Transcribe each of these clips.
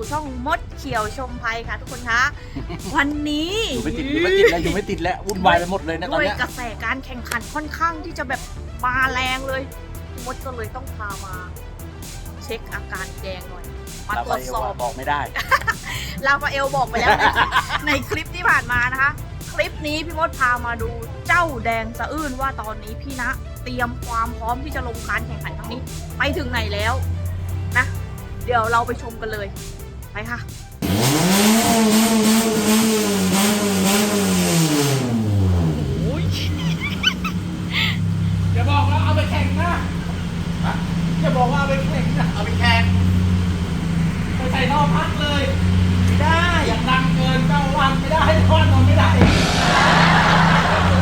สู่ช่องมดเขียวชมภัยค่ะทุกคนคะ วันนี้อยู่ไม่ติดอยู่ไม่ติดแล้วอยู่ไม่ติดแล้ววุ่นวายไปหมดเลยนะตอนด้วยเนี้ยกระแสการแข่งขันค่อนข้างที่จะแบบมาแรงเลย มดก็เลยต้องพามา เช็คอาการแดงหน่อย มาเราตรวจสอบ บอกไม่ได้ ลาฟาเอลบอกไปแล้วใน ในคลิปที่ผ่านมานะคะ คลิปนี้พี่มดพามาดูเจ้าแดงสะอื้นว่าตอนนี้พี่ณเตรียมความพร้อมที่จะลงการแข่งขันครั้งนี้ ไปถึงไหนแล้วนะ เดี๋ยวเราไปชมกันเลย ไปค่ะอย่าบอกว่าเอาไปแข่งนะอย่าบอกว่าเอาไปแข่งนะเอาไปแข่งไปใส่นอกพักเลยไม่ได้อยากดังเกินเก้าวันไม่ได้ทอนนอนไม่ได้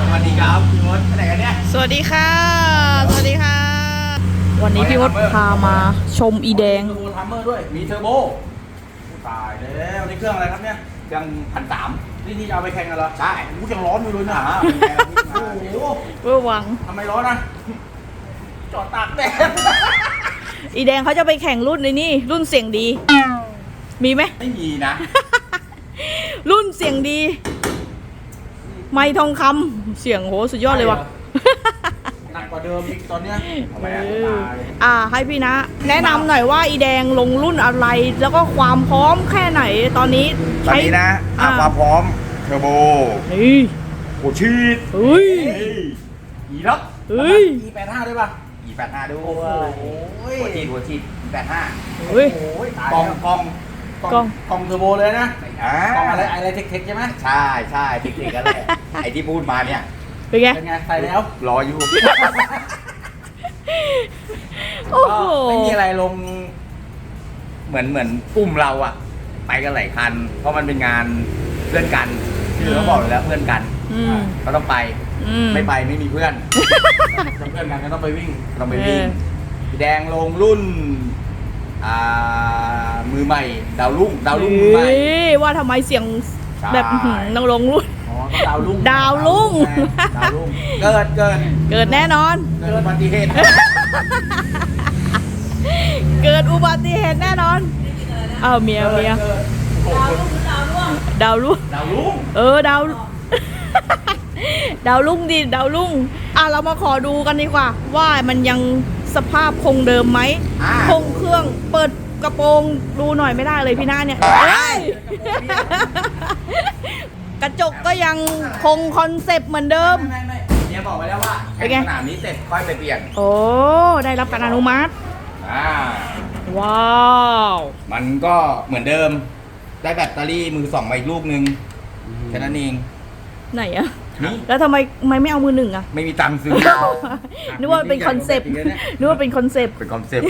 สวัสดีครับพี่มดไปไหนกันเนี่ยสวัสดีค่ะ สวัสดีค่ะ วันนี้พี่มดพามาชมอีแดงเทอร์โบทัมเมอร์ด้วยมีเทอร์โบ ตายแล้วนี่เครื่องอะไรครับเนี่ยเครื่องพันสามนี่ที่จะเอาไปแข่งกันเหรอใช่กูยังร้อนอยู่เลยนะโอ้โหเพื่อหวังทำไมร้อนนะจอดตากแดดอีแดงเขาจะไปแข่งรุ่นในนี่รุ่นเสียงดี มีไหมไม่มีนะ รุ่นเสียงดี ไม่ทองคำเสียงโหสุดยอดเลยว่ะ หนักกว่าเดิมอีกตอนเนี้ยทำไมอะเออตายอ่า ให้พี่นะ แนะนำหน่อยว่าอีแดงลงรุ่นอะไร แล้วก็ความพร้อมแค่ไหนตอนนี้ตอนนี้นะอะอ่า ความพร้อมเทอร์โบนี่โอ้ชีดเฮ้ยอีล็อกเฮ้ย อีแปดห้าด้วยป่ะอีแปดห้าดูโอ้โหหัวชีดหัวชีดแปดห้าเฮ้ย โอ้ยกล่องกล่องกล้อง กล่องเทอร์โบเลยนะอ่ากล่องอะไรอะไรเทคๆใช่ไหมใช่ใช่ติ๊กๆกันเลยไอที่พูดมาเนี่ย เป็นไง เป็นไงใส่แล้ว รออยู่ โอ้โหก็ไม่มีอะไรลง เหมือนเหมือนกลุ่มเราอะไปกันหลายคัน เพราะมันเป็นงานเพื่อนกันคือเขาบอกอยู่แล้วเพื่อนกันอืม ก็ต้องไป อืม ไม่ไปไม่มีเพื่อนถ้าเพื่อนกันก็ต้องไปวิ่งต้องไปวิ่งเออสีแดงลงรุ่น อ่า มือใหม่ ดาวรุ่งดาวรุ่งมือใหม่ เฮ้ยว่าทำไมเสียงใช่แบบอื้อหือลงลงรุ่นอ๋อก็ ดาวรุ่งดาวรุ่ง ดาวรุ่ง เกิดเกิดเกิดแน่นอน เกิดอุบัติเหตุเกิดอุบัติเหตุแน่นอน อ้าวเมียเมียกิดโอ้โหดาวรุ่ง ดาวรุ่ง เออดาว ดาวรุ่งดิดาวรุ่ง อะเรามาขอดูกันดีกว่า ว่ามันยังสภาพคงเดิมไหมอ่าคงเครื่องเปิดกระโปรงดูหน่อยไม่ได้เลยพี่หน้าเนี่ยเอ้ย กระจกก็ยังคงคอนเซปต์เหมือนเดิม ไม่ไม่เนี่ยบอกไว้แล้วว่าเป็นไงสนามนี้เสร็จค่อยไปเปลี่ยน โอ้ ได้รับการอนุมัติ อ่า ว้าว มันก็เหมือนเดิม ได้แบตเตอรี่มือสองมาอีกลูกนึงแค่นั้นเอง ไหนอะนี่แล้วทำไมไม่ไม่เอามือหนึ่งอะ ไม่มีตังค์ซื้อ นึกว่าเป็นคอนเซปต์นึกว่าเป็นคอนเซปต์เป็นคอนเซปต์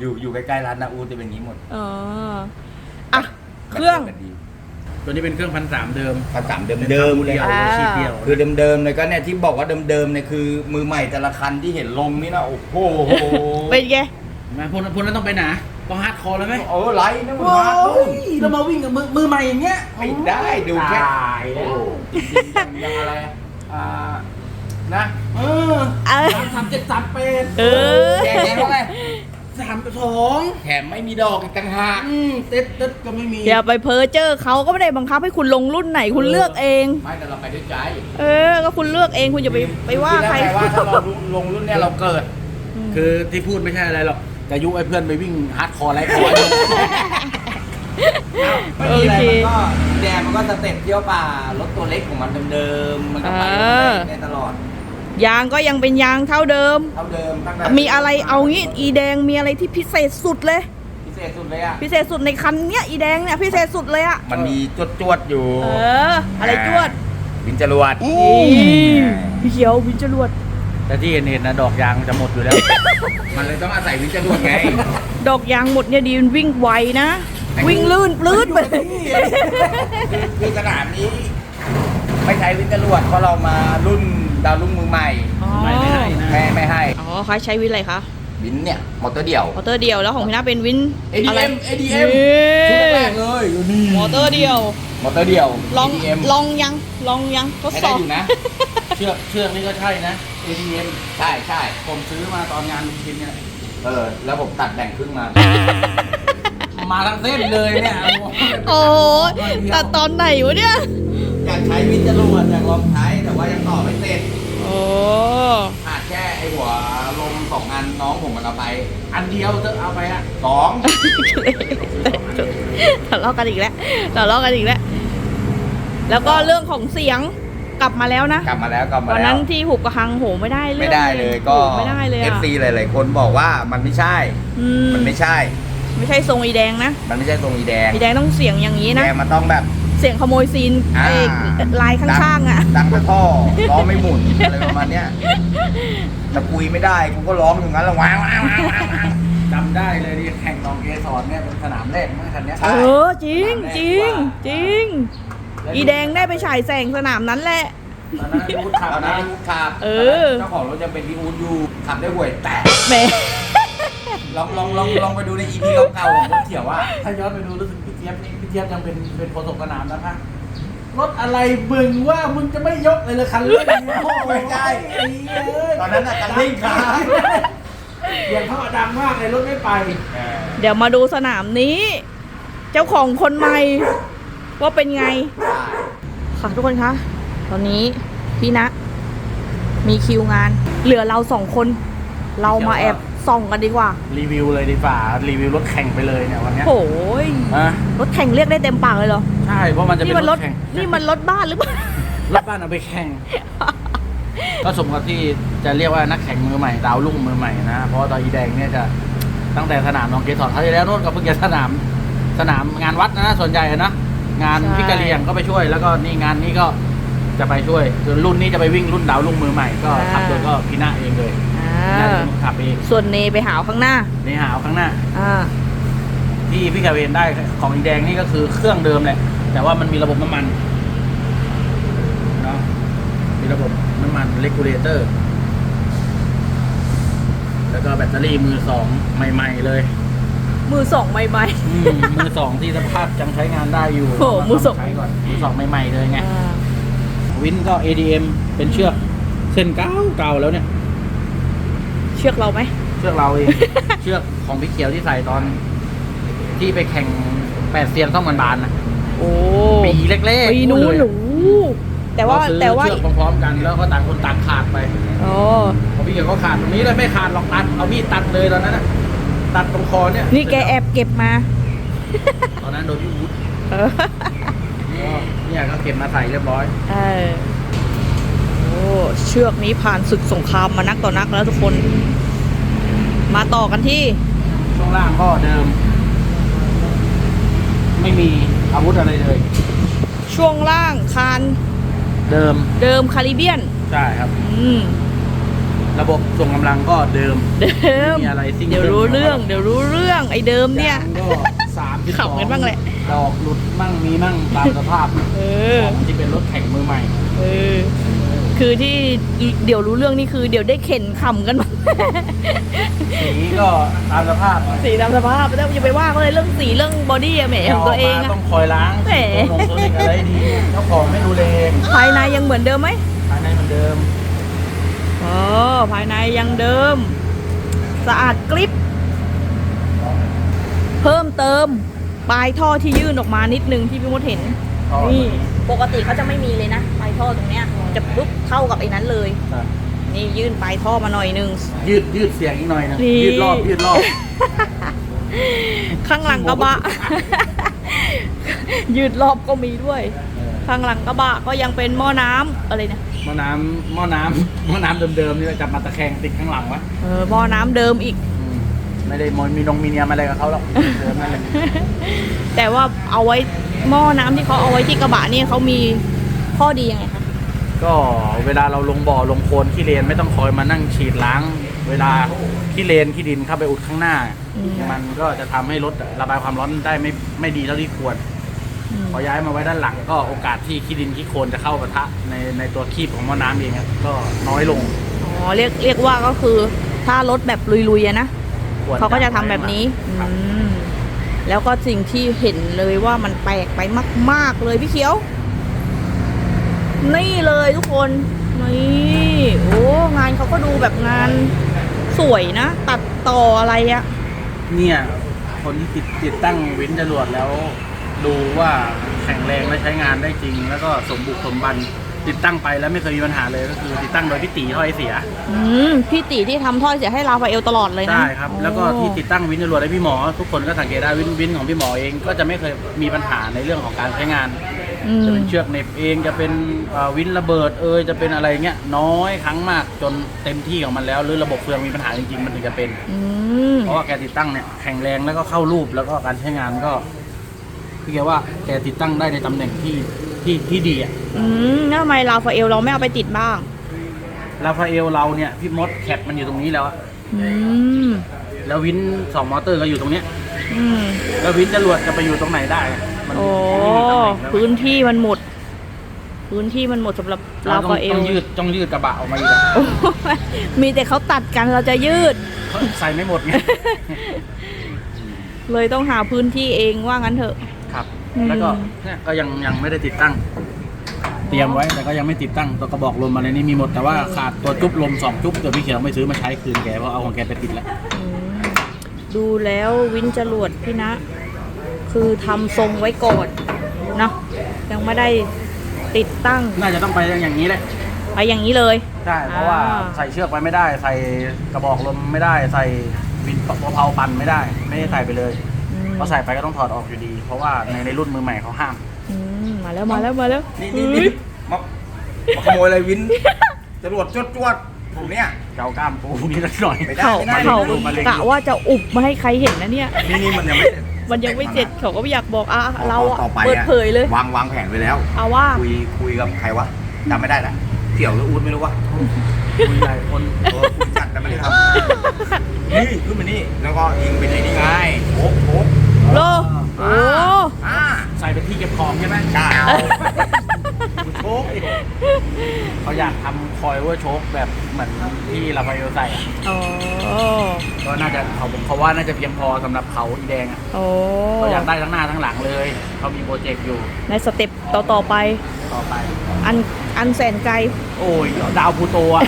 อยู่อยู่ใกล้ๆร้านนาอูจะเป็นอย่างนี้หมด อ๋ออะเครื่อง แบบดี ตัวนี้เป็นเครื่องพันสามเดิมภาษาเดิมเดิมๆเลยเดียวอ่า ชีพเดียว คือเดิมๆเลยก็เนี่ยที่บอกว่าเดิมๆเนี่ยคือมือใหม่แต่ละคันที่เห็นลงนี่นะโอ้โหเป็นไง มาพวกนั้นพวกนั้นต้องไปหนาต้องฮาร์ดคอร์เลยไหมเออไลท์นะมึงโอ้มาดูยเรามาวิ่งกับมือมือใหม่อย่างเงี้ยไม่ได้ดูแค่ตายแล้ว จริงๆยังอะไรอ่านะเออเออ สามสามเจ็ดสามเป็ดเออ แจกแจกว่าไง สามสองแถมไม่มีดอกอีกต่างหากอืมเต็ดเต็ดก็ไม่มีอย่าไปเพ้อเจอเขาก็ไม่ได้บังคับให้คุณลงรุ่นไหนคุณเลือกเอง ไม่แต่เราไปด้วยใจเออ ก็คุณเลือกเองคุณอย่าไปไปว่าใครอว่าถ้าเราลงรุ่นเนี่ยเราเกิด คือที่พูดไม่ใช่อะไรหรอกแต่ยุไอ้เพื่อนไปวิ่งฮาร์ดคอร์ไลฟ์คอร์ไม่มีอะไรมันก็แดงมันก็สเต็ปเที่ยวป่ารถตัวเล็กของมันเดิมๆมันก็ไปได้ตลอด ยางก็ยังเป็นยางเท่าเดิม เท่าเดิมตั้งแต่มีอะไรเอางี้อีแดงมีอะไรที่พิเศษสุดเลย พิเศษสุดเลยอะพิเศษสุดในคันเนี้ยอีแดงเนี่ยพิเศษสุดเลยอะมันมีจวดจวดๆอยู่เออ อะไรจวดวินจรวดนี่พี่เขียววินจรวด แต่ที่เห็นเห็นนะดอกยางจะหมดอยู่แล้ว มันเลยต้องอาศัยวินจรวดไง ดอกยางหมดเนี่ยดีมันวิ่งไวนะ วิ่งลื่นปลื้ดไปเลย คือสนามนี้ ไม่ใช้วินจรวดเพราะเรามารุ่นดาวรุ่งมือใหม่ อ๋อไม่ไม่ให้นะ ไม่ไม่ให้อ๋อใครใช้วินอะไรคะวินเนี่ยมอเตอร์เดี่ยว มอเตอร์เดียวแล้วของพี่นาเป็นวิน ADM อะไร ADM ชุดแรกเลยนี่มอเตอร์เดียวมอเตอร์เดี่ยว ลอง ADM ลองยังลองยังทดใช้สได้อบอยู่นะ เชือกเชือกนี่ก็ใช่นะ ATM ใช่ใช่ผมซื้อมาตอนงานลุงชินเนี่ย เออ แล้วผมตัดแบ่งครึ่งมา มาทั้งเส้นเลยเนี่ยโอ้ยแต่ตอนไหนวะเนี่ย อยากใช้วินจรวดอยากลองใช้แต่ว่ายังต่อไม่เสร็จโอ้ขาดแค่ไอหัวลมสองอันน้องผมมันเอาไป อันเดียวเธอเอาไปอะสองทะเลาะกันอีกแล้วทะเลาะกันอีกแล้ว แล้วก็เรื่องของเสียงกลับมาแล้วนะ กลับมาแล้วกลับมาวันแล้นั้วนที่หุบกระหังโหไม่ได้เรื่ไม่องได้เลยก็โหไม่ได้เลยเออะฟซีหลายๆคนบอกว่ามันไม่ใช่อืมมันไม่ใช่ ไม่ใช่ทรงอีแดงนะ มันไม่ใช่ตรงอีแดง อีแดงต้องเสียงอย่างนี้แดนะงมันต้องแบบ เสียงขโมยซีนอ่าเอกลายข้างๆอะ ดังกระท่อร้องไม่หมุนอะไรประมาณเนี้ยแต่คุยไม่ได้กูก็ร้องอย่างนั้นแหละว้าวว้าวว้าวว้าวว้าว จำได้เลยที่แข่งนองเกสรเนี่ยเป็นสนามแรกเมื่อคันเนี้ย ใช่ เออจริงจริงจริง อีแดงได้ไปฉายแสงสนามนั้นแหละ ตอนนั้นพูดขับตอนนั้นะนอูดขับเออ เจ้าของรถยังเป็นพี่อูดอยู่ขับได้ห่วยแตกแหม ลองลองลองลองไปดูในอีพีเก่าๆของรถเขียวว่า ถ้าย้อนไปดูรู้สึกพี่เจี๊ยบนี่พี่เจี๊ยบยังเป็นเป็นโฆษกสนามนะคะรถอะไรบึงว่ามึงจะไม่ยกเลยเลยคันเร่งเนี่ยโอ้โหไม่ใช่ไอ้เอ้ยตอนนั้นน่ะกันลิ่งขาเสียงท่อดังมากเลยรถไม่ไป เดี๋ยวมาดูสนามนี้ เจ้าของคนใหม่ว่าเป็นไง ค่ะทุกคนคะ ตอนนี้พี่ณมีคิวงาน เหลือเราสองคน เรามาแอบ ส่องกันดีกว่า รีวิวเลยดีกว่ารีวิวรถแข่งไปเลยเนี่ยวันเนี้ยโอ้ยอะรถแข่งเรียกได้เต็มปากเลยเหรอ ใช่เพราะมันจะเป็นี่นมันรรถถแข่งนี่มันรถบ้านหรือเปล่า รถบ้านเอาไปแข่ง ก็สมกับที่จะเรียกว่านักแข่งมือใหม่ดาวรุ่งมือใหม่นะเพราะว่าตอนอีแดงเนี่ยจะตั้งแต่สนามน้องเกสรเขาวที่แล้วโน่นก็เพิ่งจะสนามสนามงานวัดนะส่วนใหญ่อะนะงานใช่ พิกาเรียงก็ไปช่วย แล้วก็นี่งานนี้ก็จะไปช่วยส่วนรุ่นนี้จะไปวิ่งรุ่นดาวรุ่งมือใหม่ก็ขับโดยก็พี่นาเองเลยอ่พี่ นาาเป็นคนขับเองส่วนเนไปหาวข้างหน้านี่หาวข้างหน้า อ่า ที่พี่กาเวนได้ของอีแดงนี่ก็คือเครื่องเดิมแหละ แต่ว่ามันมีระบบน้ำมันเนาะมีระบบน้ำมันเลกูเลเตอร์แล้วก็แบตเตอรี่มือสองใหม่ ๆ เลย มือสองใหม่อืมมือสองที่สภาพยังใช้งานได้อยู่โอ้โหมือสองใช้ก่อนมือสองใหม่ๆเลยๆไง อ่าวินก็ ADM เป็นเชือกเส้นเก่าเก่าๆแล้วเนี่ยเชือกเราไหมเชือกเราเอง เชือกของพี่เขียวที่ใส่ตอน ที่ไปแข่งแปดเซียนซ่อมกันบานนะโอ้ปีแรกๆปีนู้นเลยหนูแต่ว่าเรซื้อแต่ว่าเชือกพร้อมๆกันแล้วก็ต่างคนต่างขาดไปอ๋อพอพี่เขียวก็ขาดตรงนี้เลยไม่ขาดหรอกตัดเอามีดตัดเลยตอนนั้นน่ะตัดตรงคอเนี่ยนี่แกแอบเก็บมา ตอนนั้นโดนพี่อู๊ดเออก็เนี่ยก็เก็บมาใส่เรียบร้อย เออโอ้ เชือกนี้ผ่านศึกสงครามมานักต่อนักแล้วทุกคน มาต่อกันที่ช่วงล่างก็เดิม ไม่มีอาวุธอะไรเลย ช่วงล่างคานเดิมเดิมคาริเบียน ใช่ครับ อืมระบบส่งกำลังก็เดิมเดิมไม่มีอะไรซิ่งเดี๋ยวรู้เรื่อง เดี๋ยวรู้เรื่องไอ้เดิมเนี่ยางก็สามขำกันบ้างแหละดอกหลุดมั่งมีมั่งตามสภาพเออของที่เป็นรถแข่งมือใหม่ เออ คือที่เดี๋ยวรู้เรื่องนี่คือ เดี๋ยวได้เข็นขำกันบ้างสีก็ตามสภาพสีดำสภาพแล้วอย่าไปว่าเขาเลยเรื่องสีเรื่องบอดี้อะแหมของตัวเองาอะ ต้องคอยล้างแหม ตัวลงตัวเล็กอะไรดีเจ้าของไม่ดูแลเองภายในยังเหมือนเดิมไหมภายในเหมือนเดิมอ๋อภายในยังเดิม สะอาดกริบเพิ่มเติม ปลายท่อที่ยื่นออกมานิดนึงที่พี่มดเห็นนี่ ปกติเขาจะไม่มีเลยนะปลายท่อตรงเนี้ยจะปุ๊บเข้ากับไอ้นั้นเลย นี่ยื่นปลายท่อมาหน่อยนึง ยืดยืดเสียงอีกหน่อยหนึงนี่ ยืดรอบยืดรอบ ข้างหลังกระบะ ยืดรอบก็มีด้วยข้างหลังกระบะก็ยังเป็นหม้อน้ำอะไรนะหม้อน้ำหม้อน้ำหม้อน้ำเดิมๆนี่แหละจับมาตะแคงติดข้างหลังไว้เออหม้อน้ำเดิมอีก อืมไม่ได้มอยมีนงมีเนียมอะไรกับเขาหรอกเดิมนั่นแหละแต่ว่าเอาไว้ หม้อน้ำที่เขาเอาไว้ที่กระบะเนี่ยเขามีข้อดียังไงคะก็เวลาเราลงบ่อลงโคลนขี้เลนไม่ต้องคอยมานั่งฉีดล้าง เวลาขี้เลนขี้ดินเข้าไปอุดข้างหน้าอืมมันก็จะทำให้รถระบายความร้อนได้ไม่ไม่ดีเท่าที่ควรอืมพอย้ายมาไว้ด้านหลังก็โอกาสที่ขี้ดินขี้โคลนจะเข้าปะทะในในตัวคีบของหม้อน้ำเองอะก็น้อยลงอ๋อเรียกเรียกว่าก็คือถ้ารถแบบลุยๆอะนะควรเขาก็จะทำแบบนี้ครับอืม แล้วก็สิ่งที่เห็นเลยว่ามันแปลกไปมาก ๆ เลยพี่เขียว นี่เลยทุกคน นี่โอ้งานเขาก็ดูแบบงานสวยนะ ตัดต่ออะไรอะเนี่ย คนที่ติดติดตั้งวินจรวดแล้ว ดูว่าแข็งแรงและใช้งานได้จริง แล้วก็สมบุกสมบัน ติดตั้งไปแล้วไม่เคยมีปัญหาเลยก็คือติดตั้งโดยพี่ตีถ้อยเสียอืมพี่ตีที่ทำถ้อยเสียให้ราฟาเอลตลอดเลยนะได้ครับ แล้วก็ที่ติดตั้งวินจรวดให้พี่หมอ ทุกคนก็สังเกตได้วินวินของพี่หมอเองก็จะไม่เคยมีปัญหาในเรื่องของการใช้งาน อืมจะเป็นเชือกเหน็บเองจะเป็นเอ่อวินระเบิดเอยจะเป็นอะไรเงี้ยน้อยครั้งมากจนเต็มที่ของมันแล้ว หรือระบบเฟืองมีปัญหาจริงๆมันถึงจะเป็น อืมเพราะว่าแกติดตั้งเนี่ยแข็งแรงแล้วก็เข้ารูปแล้วก็การใช้งานก็พี่แกว่าแกติดตั้งได้ในตำแหน่งที่ ที่ที่ดีอะอืมแล้วทำไมราฟาเอลเราไม่เอาไปติดบ้าง ลาฟาเอลเราเนี่ยพี่มดแคปมันอยู่ตรงนี้แล้วอะอืม แล้ววินสองมอเตอร์ก็อยู่ตรงเนี้ยอืม แล้ววินจรวดจะไปอยู่ตรงไหนได้อะมันโอ้ไม่มีตำแหน่งแล้วพื้นที่มันหมด พื้นที่มันหมดสำหรับเราราต้องฟาเอลต้องยืดต้องยืดกระบะออกมาอีกอะโอ้ยมีแต่เขาตัดกันเราจะยืด ใส่ไม่หมดไงเลยต้องหาพื้นที่เองว่างั้นเถอะครับอืม แล้วก็เนี่ยก็ยังยังไม่ได้ติดตั้ง เตรียมไว้แต่ก็ยังไม่ติดตั้งตัวกระบอกลมอะไรนี่มีหมดแต่ว่าขาดตัวจุ๊บลมสองจุ๊บตัวพี่เขียวไม่ซื้อมาใช้คืนแกเพราะเอาของแกไปติดแล้วอืมดูแล้ววินจรวดพี่นะ คือทำทรงไว้ก่อนเนาะยังไม่ได้ติดตั้ง น่าจะต้องไปอย่างนี้แหละไปอย่างนี้เลยใช่เพราะว่าอ่าใส่เชือกไปไม่ได้ ใส่กระบอกลมไม่ได้ ใส่วินตัวเผาปั่นไม่ได้ ไม่ได้ใส่ไปเลยอืมเพราะใส่ไปก็ต้องถอดออกอยู่ดี เพราะว่าในในรุ่นมือใหม่เขาห้าม อืมมาแล้วมาแล้วมาแล้วนี่นี่เฮ้นี่ยมามาขโมยอะไรวินจรวดจวดจวดผมเนี่ยเกากล้ามปูนี่สักหน่อยไม่ได้เขาไม่ได้เขาดูมาเลยกะว่าจะอุบไม่ให้ใครเห็นนะเนี่ย นี่นี่มันยังไม่เสร็จมันยังไม่เสร็จเขาก็ไม่อยากบอกอะต่อเราอะต่อไปเปิดเผยเลย วางวางแผนไว้แล้วเอาว่าคุยคุยกับใครวะจำไม่ได้แหละเสี่ยวหรืออูดไม่รู้วะมีหลายคนเออคุยจัดแต่ไม่ได้ทำนี่ขึ้นมานี่แล้วก็ยิงเป็นไอ้นี่ไงโอ๊กโอ๊ก โลโอ้อ่าใส่เป็นที่เก็บของใช่ไหมใช่โอ๊กอีกเขาอยากทำคอยเวอร์โชคแบบเหมือนที่ลาฟาเอลใส่อะโอ้ก็น่าจะเขาเขาว่าน่าจะเพียงพอสำหรับเขาอีแดงอะโอ้เขาอยากได้ทั้งหน้าทั้งหลังเลยเขามีโปรเจกต์อยู่ในสเต็ปต่อต่อๆไป ต่อไป อันอันแสนไกล โอ้ยดาวพลูโตอะ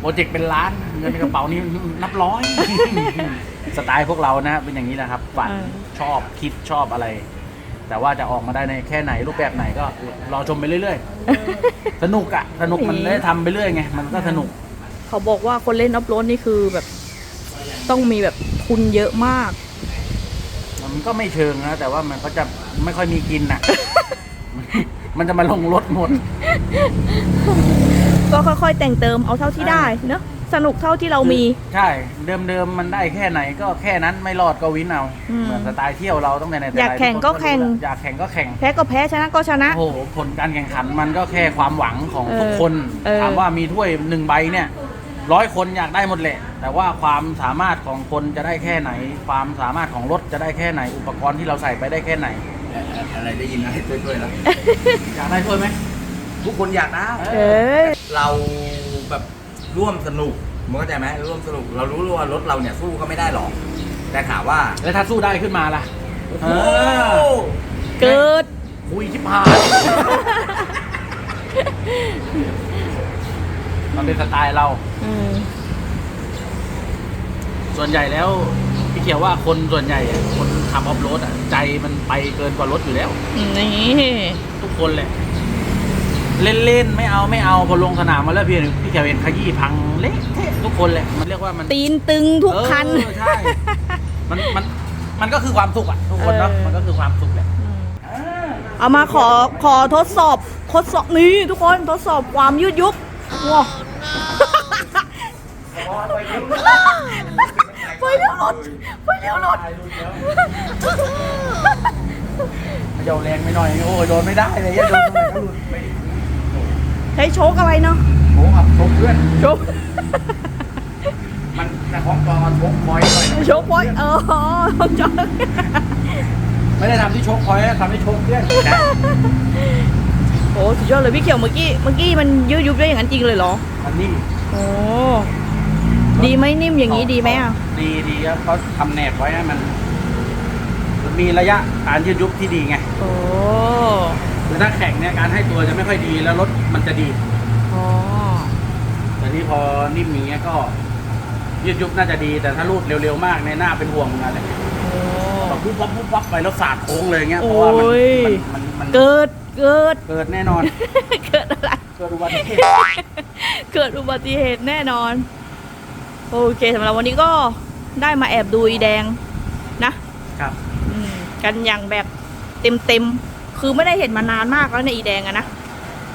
โปรเจกต์เป็นล้านเงินในกระเป๋านี่นับร้อย สไตล์พวกเรานะเป็นอย่างนี้นะครับฝันอ่าชอบคิดชอบอะไร แต่ว่าจะออกมาได้ในแค่ไหนรูปแบบไหนก็รอชมไปเรื่อยๆ สนุกอะสนุกมันได้ทำไปเรื่อยไงมันก็สนุก เขาบอกว่าคนเล่นออฟโรดนี่คือแบบ ต้องมีแบบทุนเยอะมาก มันก็ไม่เชิงนะแต่ว่ามันก็จะไม่ค่อยมีกินน่ะ มันจะมาลงรถหมด ก็ค่อยๆ แต่งเติมเอาเท่าที่ได้เนอะสนุกเท่าที่เรามี ใช่ เดิมๆมันได้แค่ไหนก็แค่นั้นไม่รอดก็วินเอาอืมเหมือนสไตล์เที่ยวเราต้องแต่ไหนแต่ไรอยากแข่งก็แข่ง อยากแข่งก็แข่งแพ้ก็แพ้ชนะก็ชนะ โอ้โหผลการแข่งขันมันก็แค่ความหวังของทุกคนเออ ถามว่ามีถ้วยหนึ่งใบเนี่ยร้อยคนอยากได้หมดแหละ แต่ว่าความสามารถของคนจะได้แค่ไหน ความสามารถของรถจะได้แค่ไหน อุปกรณ์ที่เราใส่ไปได้แค่ไหน อะไรได้ยินอะไรช่วยๆแล้ว อยากได้ถ้วยไหม ทุกคนอยากได้ เออ เราแบบร่วมสนุกมึงเข้าใจไหมร่วมสนุก เรารู้ว่ารถเราเนี่ยสู้ก็ไม่ได้หรอก แต่ถามว่าแล้วถ้าสู้ได้ขึ้นมาล่ะโอ้เกิด คุยชิบหาย มันเป็นสไตล์เรา อืม ส่วนใหญ่แล้วพี่เขียวว่าคนส่วนใหญ่อะคนขับออฟโรดอะใจมันไปเกินกว่ารถอยู่แล้ว นี่ ทุกคนแหละ เล่นๆไม่เอาไม่เอาพอลงสนามมาแล้วพี่เห็นพี่เขียวเห็นขยี้พังเละเทะทุกคนแหละมันเรียกว่ามันตีนตึงทุกคันเออใช่มันมันมันก็คือความสุขอะทุกคนเนาะเออมันก็คือความสุขแหละเอามาขอขอทดสอบทดสอบนี่ทุกคนทดสอบความยืดยุบว้าวไปเร็วรถไปเร็วรถมันจะเอาแรงไม่หน่อยโอ้ยโดนไม่ได้เลยอย่าโดนตรงไหนก็หลุดไปใช้โชคอะไรเนาะโหครับชกเพื่อนโชคมันแต่ของปลอมมันชกพอยต์หน่อยนะโชคพอยต์เออจอไม่ได้ทำที่โชคพอยต์ทำที่โชคเพื่อนใช่โอ้สุดยอดเลยพี่เขียวเมื่อกี้เมื่อกี้มันยืดยุบได้อย่างนั้นจริงเลยเหรอมันนิ่มโอ้ดีไหมนิ่มอย่างนี้ดีไหมอะดีดีครับเขาทำแหนบไว้ให้มันมันมีระยะการยืดยุบที่ดีไงโอ้คือ ถ้าแข่งเนี่ยการให้ตัวจะไม่ค่อยดีแล้วรถมันจะดีอ๋อแต่นี่พอนิ่มอย่างเงี้ยก็ยืดยุบน่าจะดีแต่ถ้ารูดเร็วๆมากในยหน้าเป็นห่วงเหมือนกันเลยแบบปุ๊บปั๊บปุ๊บปั๊บไปแล้วสาดโค้งเลยเงี้ยเพราะว่ามันโอ้ยมันมันมันเกิดเกิดเกิดแน่นอน เกิดอะไร เกิดอุบัติเหตุเกิดอุบัติเหตุแน่นอน โอเคสำหรับวันนี้ก็ได้มาแอบดูอีแดงนะครับอืมกันอย่างแบบเต็มเต็มๆ คือไม่ได้เห็นมานานมากแล้วในยอีแดงอะนะ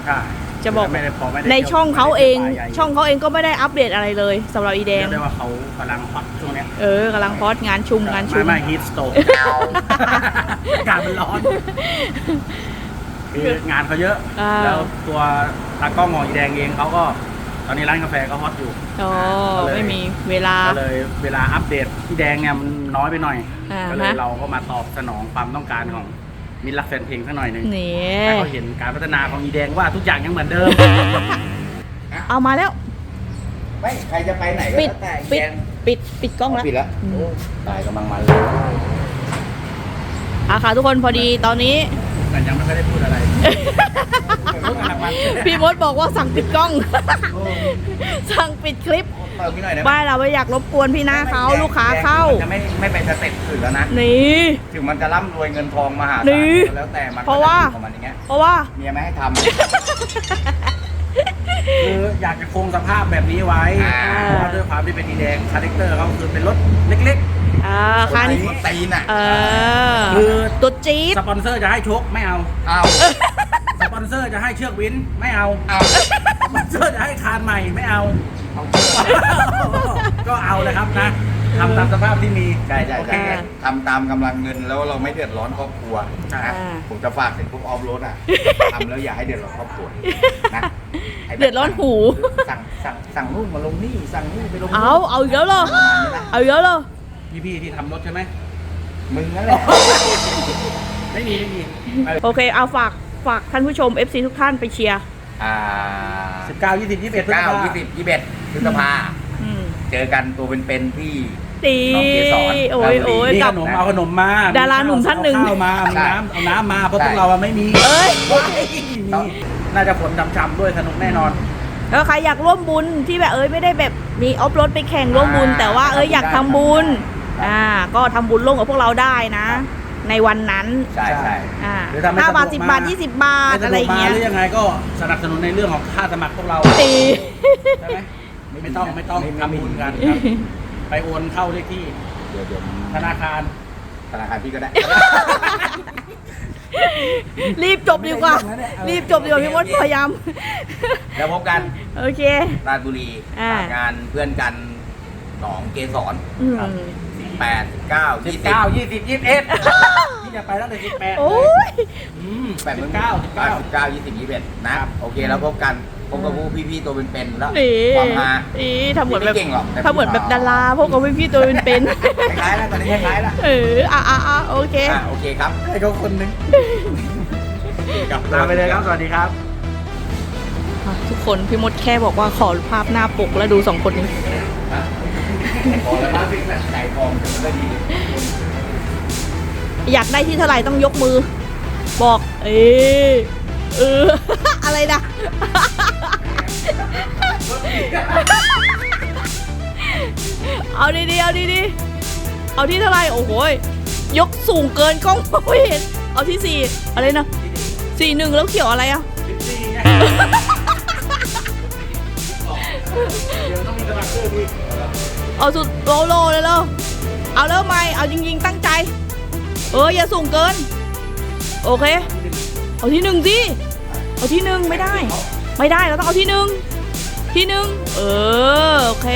ใช่จะบอก ไม่ได้พอไม่ได้ในช่องเขาเองไม่ได้ช่องเขาเองก็ไม่ได้อัปเดตอะไรเลยสำหรับอีแดเรียงกได้ว่าเขากำลังฮอตช่วงเนี้ยเออกำลังพอดงานชุมงานชุไม่มไม่ฮีทสโตกอากาศมันร้อนคืองานเขาเยอะ อ่า แล้วตัวตากล้องของอีแดงเองเขาก็ ตอนนี้ร้านกาแฟก็ฮอตอยู่อ๋อก็เลยไม่มีเวลา ก็เลยเวลาอัปเดตพี่แดงเนี่ยมันน้อยไปหน่อย อ่าก็เลยฮะ เราก็มาตอบสนองความต้องการของ มิตรรักแฟนเพลงสักหน่อยหนึ่งนี่ให้เขาเห็นการพัฒนาของอีแดงว่าทุกอย่างยังเหมือนเดิม เอามาแล้ว ไม่ใครจะไปไหนก็ปิดแล้วแต่ปิดแกนปิดปิดกล้องแล้ว ปิดแล้วอืม ตายกำลังมันเลยอะค่ะทุกคนพอดีตอนนี้ แต่ยังไม่เคอยได้พูดอะไรพี่มดบอกว่าสั่งปิดกล้อง สั่งปิดคลิป เติมพี่หน่อยนะไม่เราไม่อยากรบกวนพี่หน้าเขาลูกค้าเข้ามันจะไม่ไม่ไปสเต็ปอื่นแล้วนะ นี่ ถึงมันจะร่ำรวยเงินทองมหานี่ศาลก็แล้วแต่มันเพราะว่า ก็จอยู่ของมันอย่างเงี้ยเพราะว่า เมียไม่ให้ทคืออยากจะคงสภาพแบบนี้ไว้อ่า เพราะว่าด้วยความที่เป็นอีแดงคาแรคเตอร์เขาคือเป็นรถเล็ก อ่าำคันคนตีนอะเออคือ ตัวจี๊ๆดสปอนเซอร์จะให้ชกไม่เอา เอาสปอนเซอร์จะให้เชือกวินไม่เอา เอาสปอนเซอร์จะให้คานใหม่ไม่เอาเอาเชื่อ ก็เอาเลยครับนะทำตามสภาพที่มี ใช่ใช่โอเคใช่ทำตามกำลังเงินแล้วเราไม่เดือดร้อนครอบครัวนะอ่าผมจะฝากถึงพวกออฟโรดอะทำแล้วอย่าให้เดือดร้อนครอบครัวนะไแบบเดือดร้อนหู สั่งสั่งสั่งนู่นมาลงนี่สั่งนี่ไปลงนู่นเอาเอาอีกแล้วเหรอประมาณนี้นะเอาอีกแล้วเหรอพี่ๆที่ทำรถใช่ไหมมึงนั่นแหละไม่มีไม่มีโอเค เอาฝากฝากท่านผู้ชม FC ทุกท่านไปเชียร์ อ่าสิบเก้ายี่สิบยี่สิบเอ็ดพฤษเก้าภายี่สิบยี่สิบเอ็ด พฤษภา อืมเจอกันตัวเป็นๆที่ ตีน้องเกสรโอ้ยโอ้ยนี่กัขบ นมเอาขนมมาดาราหนุ่มท่านหนึ่ง เอาข้าวมาเอาใช่น้ำเอาน้ำมาเพราะใช่พวกเราอะไม่มีเอ้ยมีน่าจะผลจำๆด้วยสนุกแน่นอน แล้วใครอยากร่วมบุญที่แบบเอ้ยไม่ได้แบบมีออฟรถไปแข่งร่วมบุญอ่าแต่ว่าเอ้ยอยากทำบุญอ่า ก็ทำบุญร่วมกับพวกเราได้นะ ในวันนั้น ใช่ใช่ อ่าหรือถ้าไม่ห้าบาทสะดวกสิบมาบาทยี่สิบบาทม่สอะไรนุกมาเงี้ยหรือยังไงก็สนับสนุนในเรื่องของค่าสมัครพวกเราตี ใช่ไหม ไม่ต้องไม่ต้องไม่ไม่ทำบุญกันครับ ไปโอนเข้าเลขที่เดี๋ยวเดี๋ยวธนาคารธนาคารพี่ก็ได้ รีบจบดีกว่า รีบจบดีกว่าพี่มดพยายาม แล้วพบกันโอเค ราชบุรีอ่า งานเพื่อนกันหนองเกสรอืมแปดเก้าสิยี่บสิบเก้ายี่สิบยี่สิบเอ็ดพี่จะไปตั้งแต่สิบแปดโอ้ยอืมแปดสิบเก้าสิบเก้า สิบเก้ายี่สิบยี่สิบเอ็ดนะโอเคแล้วพบกัน พบกับผู้พี่ๆตัวเป็นๆแล้วนี่ความฮานี่ทำเหมือนแบบไม่เก่งหรอกแต่ทำเหมือนแบบดาราพวกกับพี่ๆตัวเป็นคล้ายๆแล้วตอนนี้คล้ายๆแล้วๆเอออะอะอะโอเค อะโอเคครับให้เขาคนหนึงกลับ ลาไปเลยครับ สวัสดีครับอะทุกคนพี่มดแค่บอกว่าขอภาพหน้าปกแล้วดูสองคนนี้อะพอแล้วนะไก่ทองจะได้ดีอยากได้ที่เท่าไหร่ต้องยกมือ บอก เออเออ อะไรนะ เอาดีๆ เอาดีๆ เอาที่เท่าไหร่โอ้โหยยกสูงเกินกล้องไม่เห็น เอาที่สี่อะไรนะสี่หนึ่งแล้วเขียวอะไรอะเขียวต้องมีสมัครเพิ่มอีกเอาสุดโลโลเลยแล้วเอาแล้วไหม่ เอาจริง ๆ ตั้งใจ เอออย่าสูงเกิน โอเค เอาที่หนึ่งสิ เอาที่หนึ่งไม่ได้ ไม่ได้เราต้องเอาที่หนึ่งที่หนึ่งเออโอเค